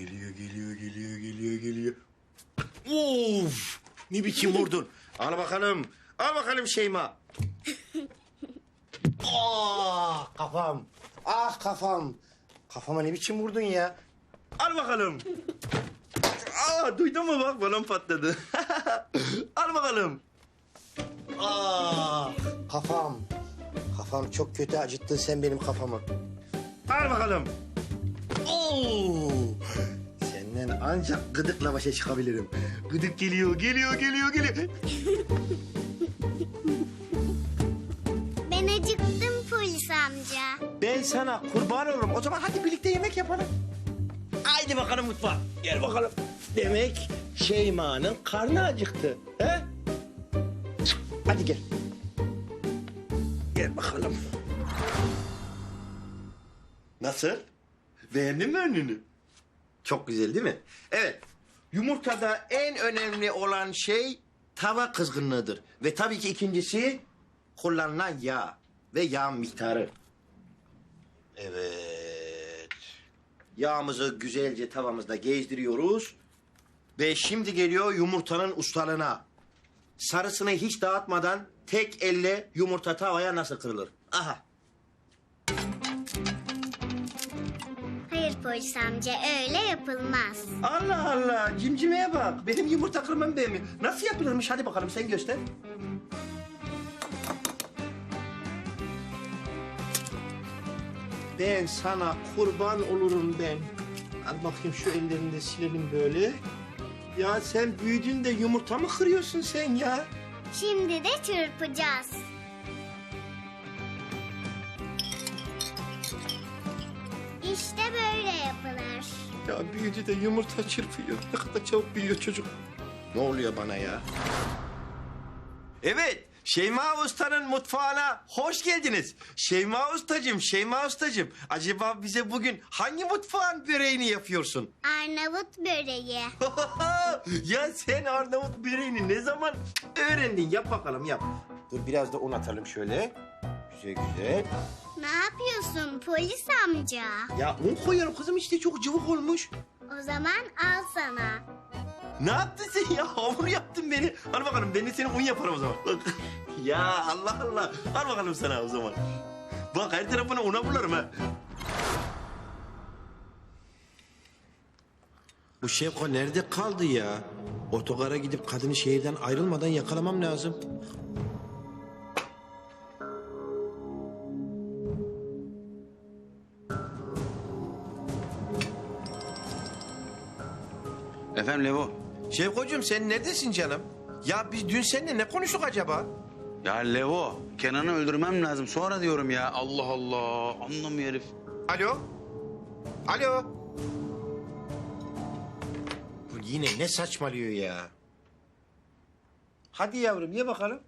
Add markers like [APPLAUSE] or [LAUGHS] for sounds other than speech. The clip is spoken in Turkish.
Geliyor, geliyor, geliyor, geliyor, geliyor. Of! Ne biçim vurdun? Al bakalım. Al bakalım Şeyma. Ah kafam. Ah kafam. Kafama ne biçim vurdun ya? Al bakalım. Aa duydun mu bak balon patladı. [LAUGHS] Al bakalım. Ah kafam. Kafam çok kötü acıttın sen benim kafamı. Al bakalım. Oo! Senden ancak gıdıkla başa çıkabilirim. Gıdık geliyor, geliyor, geliyor, geliyor. Ben acıktım polis amca. Ben sana kurban olurum. O zaman hadi birlikte yemek yapalım. Haydi bakalım mutfağa. Gel bakalım. Demek Şeyma'nın karnı acıktı. He? Hadi gel. Gel bakalım. Nasıl? Beğendin mi önünü? Çok güzel değil mi? Evet. Yumurtada en önemli olan şey tava kızgınlığıdır. Ve tabii ki ikincisi kullanılan yağ ve yağ miktarı. Evet. Yağımızı güzelce tavamızda gezdiriyoruz. Ve şimdi geliyor yumurtanın ustalığına. Sarısını hiç dağıtmadan tek elle yumurta tavaya nasıl kırılır? Aha. Polis amca öyle yapılmaz. Allah Allah cimcimeye bak. Benim yumurta kırmam beğenmiyor. Nasıl yapılırmış hadi bakalım sen göster. Ben sana kurban olurum ben. Al bakayım şu ellerini de silelim böyle. Ya sen büyüdün de yumurta mı kırıyorsun sen ya? Şimdi de çırpacağız. Ya büyüdü de yumurta çırpıyor. Ne kadar çabuk büyüyor çocuk. Ne oluyor bana ya? Evet, Şeyma Usta'nın mutfağına hoş geldiniz. Şeyma Ustacığım, Şeyma Ustacığım. Acaba bize bugün hangi mutfağın böreğini yapıyorsun? Arnavut böreği. [LAUGHS] ya sen Arnavut böreğini ne zaman öğrendin? Yap bakalım yap. Dur biraz da un atalım şöyle. Güzel güzel. Ne yapıyorsun polis amca? Ya un koyuyorum kızım işte çok cıvık olmuş. O zaman al sana. Ne yaptın sen ya? [LAUGHS] Hamur yaptın beni. Al bakalım ben de seni un yaparım o zaman. Bak. [LAUGHS] ya Allah Allah. Al bakalım sana o zaman. Bak her tarafına una bularım ha. Bu Şevko nerede kaldı ya? Otogara gidip kadını şehirden ayrılmadan yakalamam lazım. Efendim Levo. Şevkocuğum sen neredesin canım? Ya biz dün seninle ne konuştuk acaba? Ya Levo, Kenan'ı öldürmem lazım. Sonra diyorum ya. Allah Allah. Anlamıyor herif. Alo? Alo? Bu yine ne saçmalıyor ya? Hadi yavrum ye bakalım.